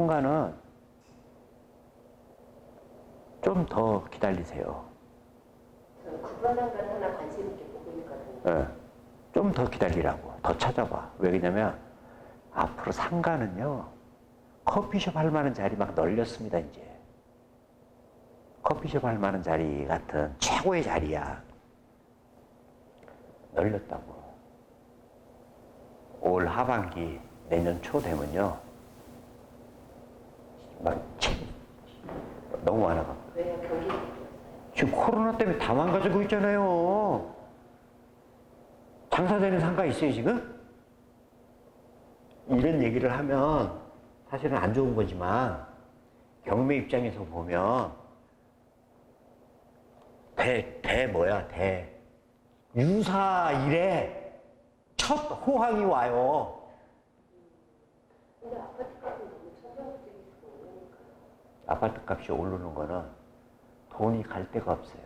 상가는 좀 더 기다리세요. 저는 구번한가를 하나 관심 있게 보고 있거든요. 예. 좀 더 기다리라고. 더 찾아봐. 왜냐면 앞으로 상가는요. 커피숍 할 만한 자리 막 널렸습니다, 이제. 커피숍 할 만한 자리 같은 최고의 자리야. 널렸다고. 올 하반기 내년 초 되면요. 막 치- 너무 많아가. 왜요? 경기 지금 코로나 때문에 다 망가지고 있잖아요. 장사되는 상가 있어요, 지금? 이런 얘기를 하면 사실은 안 좋은 거지만 경매 입장에서 보면 대, 대 뭐야, 대. 유사 일에 첫 호황이 와요. 근데 아파트 값은 너무 천정적이고 오르니까. 아파트 값이 오르는 거는 돈이 갈 데가 없어요.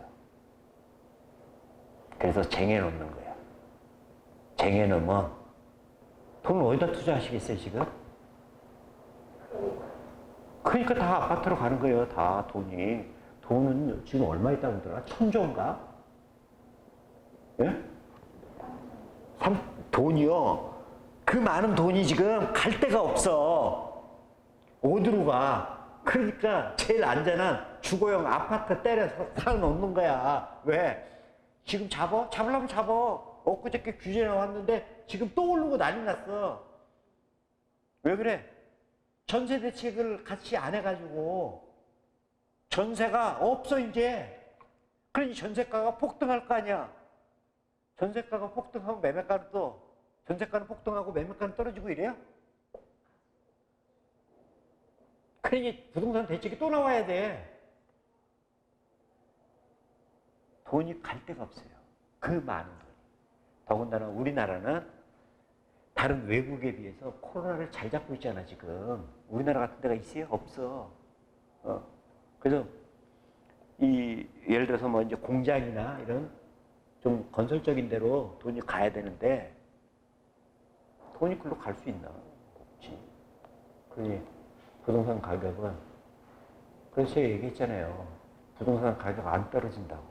그래서 쟁여 놓는 거야. 쟁여 놓으면 돈 어디다 투자하시겠어요, 지금? 그러니까 다 아파트로 가는 거예요, 다 돈이. 돈은 지금 얼마 있다고 그러더라? 천조인가? 예? 삼, 돈이요. 그 많은 돈이 지금 갈 데가 없어. 어디로 가? 그러니까 제일 안전한 주거용 아파트 때려서 사놓는 거야. 왜? 지금 잡어? 잡으려면 잡어. 엊그저께 규제 나왔는데 지금 또 오르고 난리 났어. 왜 그래? 전세 대책을 같이 안 해가지고 전세가 없어 이제. 그러니 전세가가 폭등할 거 아니야. 전세가가 폭등하면 매매가는 또 전세가는 폭등하고 매매가는 떨어지고 이래요? 그러니 부동산 대책이 또 나와야 돼. 돈이 갈 데가 없어요. 그 많은 돈이. 더군다나 우리나라는 다른 외국에 비해서 코로나를 잘 잡고 있잖아, 지금. 우리나라 같은 데가 있어요? 없어. 어. 그래서 이, 예를 들어서 뭐 이제 공장이나 이런 좀 건설적인 데로 돈이 가야 되는데 돈이 글로 갈 수 있나? 없지. 그러니 부동산 가격은 그래서 제가 얘기했잖아요. 부동산 가격 안 떨어진다고.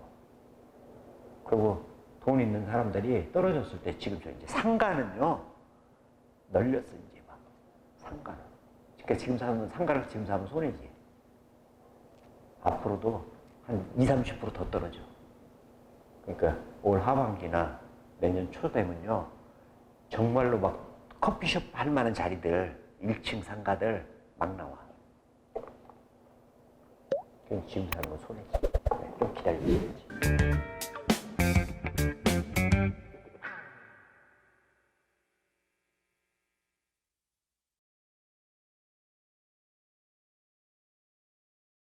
그리고 돈 있는 사람들이 떨어졌을 때 지금 저 이제 상가는요 널렸어 이제 막 상가는. 그러니까 지금 사는 상가를 지금 사면 손해지. 앞으로도 한 2, 30%더 떨어져. 그러니까 올 하반기나 내년 초 되면요 정말로 막 커피숍 할 만한 자리들 1층 상가들 막 나와. 그럼 지금 사는 건 손해지. 네, 좀 기다려야지.